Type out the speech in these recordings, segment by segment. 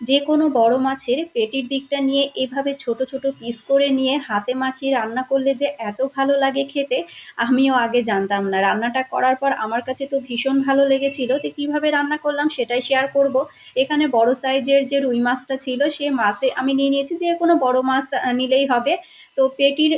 যে কোনো বড় মাছের পেটির দিকটা নিয়ে এভাবে ছোট ছোট পিস করে নিয়ে হাতে মাখিয়ে রান্না করলে যে এত ভালো লাগে খেতে, আমিও আগে জানতাম না। রান্নাটা করার পর আমার কাছে তো ভীষণ ভালো লেগেছিল যে কীভাবে রান্না করলাম সেটাই শেয়ার করব। এখানে বড় সাইজের যে রুই মাছটা ছিল, সে মাছে আমি নিয়ে নিয়েছি, যে কোনো বড় মাছ নিলেই হবে। তো পেটির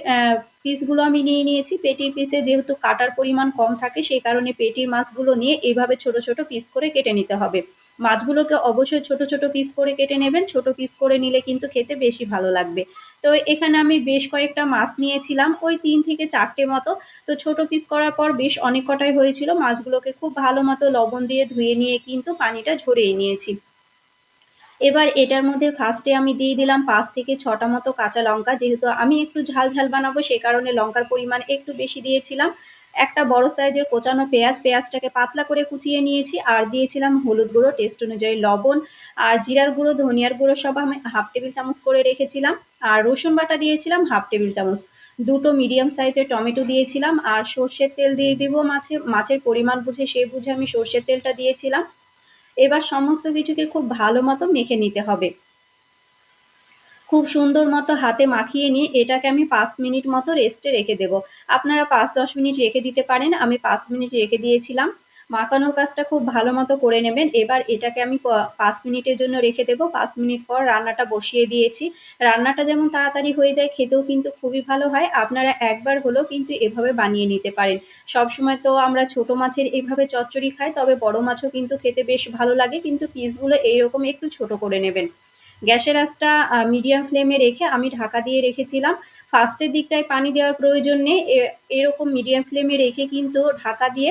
পিসগুলো আমি নিয়ে নিয়েছি। পেটির পিসে যেহেতু কাটার পরিমাণ কম থাকে, সেই কারণে পেটির মাছগুলো নিয়ে এইভাবে ছোট ছোট পিস করে কেটে নিতে হবে। মাছগুলোকে অবশ্যই ছোট ছোট পিস করে কেটে নেবেন। ছোট পিস করে নিলে কিন্তু খেতে বেশি ভালো লাগবে। তো এখানে আমি বেশ কয়েকটা মাছ নিয়েছিলাম, ওই তিন থেকে চারটে মতো। তো ছোট পিস করার পর বেশ অনেক কটাই হয়েছিল। মাছগুলোকে খুব ভালো মতো লবণ দিয়ে ধুয়ে নিয়ে কিন্তু পানিটা ঝরিয়ে নিয়েছি। এবার এটার মধ্যে ফার্স্টে আমি দিয়ে দিলাম পাঁচ থেকে ছটা মতো কাঁচা লঙ্কা। যেহেতু আমি একটু ঝাল ঝাল বানাবো, সে কারণে লঙ্কার পরিমাণ একটু বেশি দিয়েছিলাম। একটা বড় সাইজের কোচানো পেঁয়াজ, পেঁয়াজটাকে পাতলা করে কুচিয়ে নিয়েছি আর দিয়েছিলাম হলুদ গুঁড়ো টেস্ট অনুযায়ী লবণ আর জিরার গুঁড়ো, ধনিয়ার গুঁড়ো সব আমি হাফ টেবিল চামচ করে রেখেছিলাম আর রসুন বাটা দিয়েছিলাম হাফ টেবিল চামচ। দুটো মিডিয়াম সাইজের টমেটো দিয়েছিলাম আর সর্ষের তেল দিয়ে দিব মাছে, মাছের পরিমাণ বুঝে সেই বুঝে আমি সর্ষের তেলটা দিয়েছিলাম। এবার সমস্ত কিছুকে খুব ভালো মতো মেখে নিতে হবে। খুব সুন্দর মতো হাতে মাখিয়ে নিয়ে এটাকে আমি পাঁচ মিনিট মতো রেস্টে রেখে দেবো। আপনারা পাঁচ দশ মিনিট রেখে দিতে পারেন, আমি পাঁচ মিনিট রেখে দিয়েছিলাম। মাখানোর কাজটা খুব ভালো মতো করে নেবেন। এবার এটাকে আমি পাঁচ মিনিটের জন্য রেখে দেবো। পাঁচ মিনিট পর রান্নাটা বসিয়ে দিয়েছি। রান্নাটা যেমন তাড়াতাড়ি হয়ে যায়, খেতেও কিন্তু খুবই ভালো হয়। আপনারা একবার হলেও কিন্তু এভাবে বানিয়ে নিতে পারেন। সবসময় তো আমরা ছোট মাছের এভাবে চচ্চড়ি খাই, তবে বড় মাছও কিন্তু খেতে বেশ ভালো লাগে। কিন্তু পিসগুলো এইরকম একটু ছোট করে নেবেন। গ্যাসের আঁচটা মিডিয়াম ফ্লেমে রেখে আমি ঢাকা দিয়ে রেখেছিলাম। ফার্স্টের দিকটায় পানি দেওয়ার প্রয়োজন নেই। এরকম মিডিয়াম ফ্লেমে রেখে কিন্তু ঢাকা দিয়ে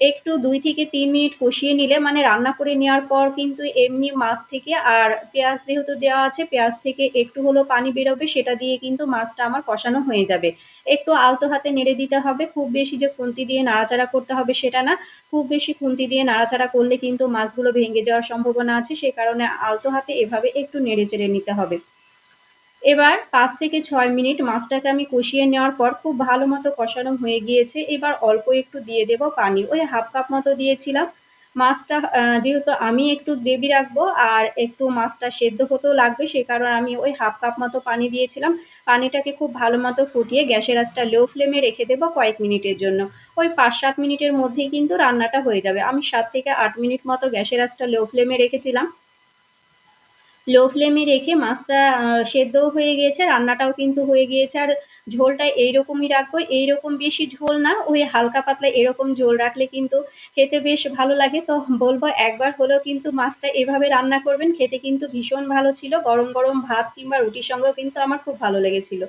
একটু দুই থেকে তিন মিনিট কষিয়ে নিলে মানে রান্না করে নেওয়ার পর কিন্তু এমনি মাছ থেকে আর পেঁয়াজ যেহেতু দেওয়া আছে, পেঁয়াজ থেকে একটু হলেও পানি বেরোবে, সেটা দিয়ে কিন্তু মাছটা আমার কষানো হয়ে যাবে। একটু আলতো হাতে নেড়ে দিতে হবে, খুব বেশি যে খুন্তি দিয়ে নাড়াচাড়া করতে হবে সেটা না। খুব বেশি খুন্তি দিয়ে নাড়াচাড়া করলে কিন্তু মাছগুলো ভেঙে যাওয়ার সম্ভাবনা আছে, সে কারণে আলতো হাতে এভাবে একটু নেড়ে চেড়ে নিতে হবে। এবার পাঁচ থেকে ছয় মিনিট মাছটাকে আমি কষিয়ে নেওয়ার পর খুব ভালো মতো কষানো হয়ে গিয়েছে। এবার অল্প একটু দিয়ে দেব পানি। ওই হাফ কাপ মতো দিয়েছিলাম। মাছটা যেহেতু আমি একটু গ্রেভি রাখব আর একটু মাছটা সেদ্ধ হতেও লাগবে, সে কারণে আমি ওই হাফ কাপ মতো পানি দিয়েছিলাম। পানিটাকে খুব ভালো মতো ফুটিয়ে গ্যাসের আঁচটা লো ফ্লেমে রেখে দেবো কয়েক মিনিটের জন্য। ওই পাঁচ সাত মিনিটের মধ্যেই কিন্তু রান্নাটা হয়ে যাবে। আমি সাত থেকে আট মিনিট মতো গ্যাসের আঁচটা লো ফ্লেমে রেখেছিলাম। লো ফ্লেমে রেখে মাছটা সেদ্ধও হয়ে গিয়েছে, রান্নাটাও কিন্তু হয়ে গিয়েছে। আর ঝোলটা এইরকমই রাখব, এইরকম বেশি ঝোল না, ওই হালকা পাতলা এরকম ঝোল রাখলে কিন্তু খেতে বেশ ভালো লাগে। তো বলব একবার হলেও কিন্তু মাছটা এভাবে রান্না করবেন, খেতে কিন্তু ভীষণ ভালো ছিল। গরম গরম ভাত কিংবা রুটির সঙ্গেও কিন্তু আমার খুব ভালো লেগেছিল।